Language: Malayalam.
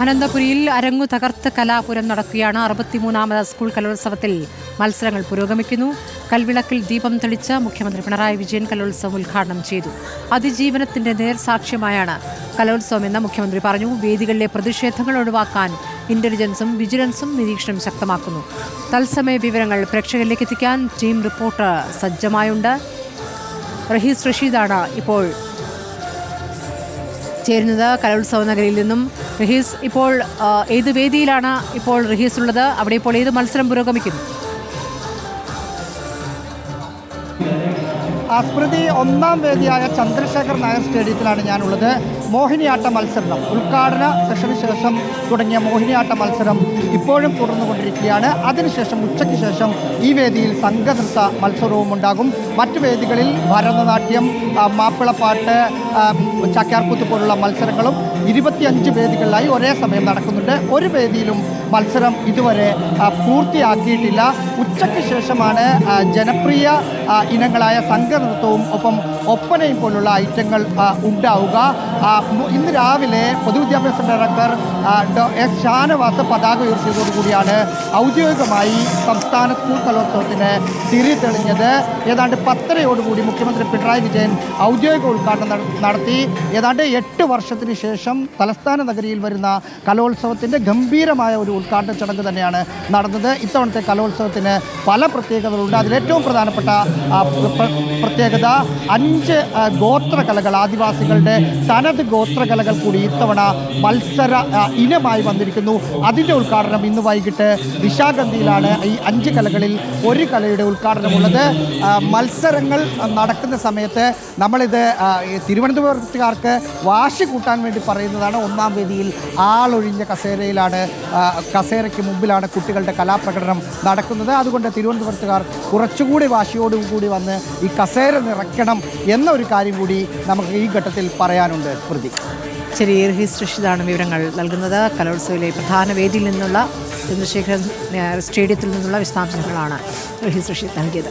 അനന്തപുരിയിൽ അരങ്ങു തകർത്ത് കലാപുരം നടക്കുകയാണ് അറുപത്തിമൂന്നാമത് സ്കൂൾ കലോത്സവത്തിൽ. മത്സരങ്ങൾ പുരോഗമിക്കുന്നു. കൽവിളക്കിൽ ദീപം തെളിച്ച് മുഖ്യമന്ത്രി പിണറായി വിജയൻ കലോത്സവം ഉദ്ഘാടനം ചെയ്തു. അതിജീവനത്തിന്റെ നേർസാക്ഷ്യമായാണ് കലോത്സവം എന്ന് മുഖ്യമന്ത്രി പറഞ്ഞു. വേദികളിലെ പ്രതിഷേധങ്ങൾ ഒഴിവാക്കാൻ ഇന്റലിജൻസും വിജിലൻസും നിരീക്ഷണം ശക്തമാക്കുന്നു. തത്സമയ വിവരങ്ങൾ പ്രേക്ഷകരിലേക്ക് എത്തിക്കാൻ ടീം റിപ്പോർട്ടർ സജ്ജമായുണ്ട്. റഹീസ് റഷീദാണ് ഇപ്പോൾ ചേരുന്നത് കലോത്സവ നഗരിയിൽ നിന്നും. റഹീസ് ഇപ്പോൾ ഏത് വേദിയിലാണ് ഇപ്പോൾ റഹീസ് ഉള്ളത് അവിടെ ഇപ്പോൾ ഏത് മത്സരം പുരോഗമിക്കുന്നു? സ്മൃതി ഒന്നാം വേദിയായ ചന്ദ്രശേഖർ നായർ സ്റ്റേഡിയത്തിലാണ് ഞാനുള്ളത്. മോഹിനിയാട്ട മത്സരം ഉദ്ഘാടന സെഷന് ശേഷം തുടങ്ങിയ മോഹിനിയാട്ട മത്സരം ഇപ്പോഴും തുടർന്നുകൊണ്ടിരിക്കുകയാണ്. അതിനുശേഷം ഉച്ചയ്ക്ക് ശേഷം ഈ വേദിയിൽ സംഘനൃത്ത മത്സരവും ഉണ്ടാകും. മറ്റ് വേദികളിൽ ഭരതനാട്യം മാപ്പിളപ്പാട്ട് ചാക്യാർകൂത്ത് പോലുള്ള മത്സരങ്ങളും ഇരുപത്തിയഞ്ച് വേദികളിലായി ഒരേ സമയം നടക്കുന്നുണ്ട്. ഒരു വേദിയിലും മത്സരം ഇതുവരെ പൂർത്തിയാക്കിയിട്ടില്ല. ഉച്ചയ്ക്ക് ശേഷമാണ് ജനപ്രിയ ഇനങ്ങളായ സംഘനൃത്തവും ഒപ്പം ഒപ്പനയും പോലുള്ള ഐറ്റങ്ങൾ ഉണ്ടാവുക. ഇന്ന് രാവിലെ പൊതുവിദ്യാഭ്യാസ ഡയറക്ടർ എസ്. ഷാനവാസ് പതാക ഉയർത്തിയതോടുകൂടിയാണ് ഔദ്യോഗികമായി സംസ്ഥാന സ്കൂൾ കലോത്സവത്തിന് തിരി തെളിഞ്ഞത്. ഏതാണ്ട് പത്തരയോടുകൂടി മുഖ്യമന്ത്രി പിണറായി വിജയൻ ഔദ്യോഗിക ഉദ്ഘാടനം നടത്തി. ഏതാണ്ട് എട്ട് വർഷത്തിന് ശേഷം തലസ്ഥാന നഗരിയിൽ വരുന്ന കലോത്സവത്തിന്റെ ഗംഭീരമായ ഒരു ഉദ്ഘാടന ചടങ്ങ് തന്നെയാണ് നടന്നത്. ഇത്തവണത്തെ കലോത്സവത്തിന് പല പ്രത്യേകതകളുണ്ട്. അതിലേറ്റവും പ്രധാനപ്പെട്ട പ്രത്യേകത അഞ്ച് ഗോത്രകലകൾ ആദിവാസികളുടെ തനത് ഗോത്രകലകൾ കൂടി ഇത്തവണ മത്സര ഇനമായി വന്നിരിക്കുന്നു. അതിന്റെ ഉദ്ഘാടനം ഇന്ന് വൈകിട്ട് നിശാഗന്ധിയിലാണ് ഈ അഞ്ച് കലകളിൽ ഒരു കലയുടെ ഉദ്ഘാടനമുള്ളത്. മത്സരങ്ങൾ നടക്കുന്ന സമയത്ത് നമ്മളിത് തിരുവനന്തപുരത്തുകാർക്ക് വാശി കൂട്ടാൻ വേണ്ടി പറയുന്നതാണ്. ഒന്നാം വേദിയിൽ ആളൊഴിഞ്ഞ കസേരയിലാണ് കസേരയ്ക്ക് മുമ്പിലാണ് കുട്ടികളുടെ കലാപ്രകടനം നടക്കുന്നത്. അതുകൊണ്ട് തിരുവനന്തപുരത്തുകാർ കുറച്ചുകൂടി വാശിയോടുകൂടി വന്ന് ഈ കസേര നിറയ്ക്കണം എന്ന ഒരു കാര്യം കൂടി നമുക്ക് ഈ ഘട്ടത്തിൽ പറയാനുണ്ട് സ്മൃതി. ശരി റഹീസ് റഷീദാണ് വിവരങ്ങൾ നൽകുന്നത്. കലോത്സവയിലെ പ്രധാന വേദിയിൽ നിന്നുള്ള ചന്ദ്രശേഖരൻ സ്റ്റേഡിയത്തിൽ നിന്നുള്ള വിശദാംശങ്ങളാണ് റഹീസ് സൃഷ്ടി നൽകിയത്.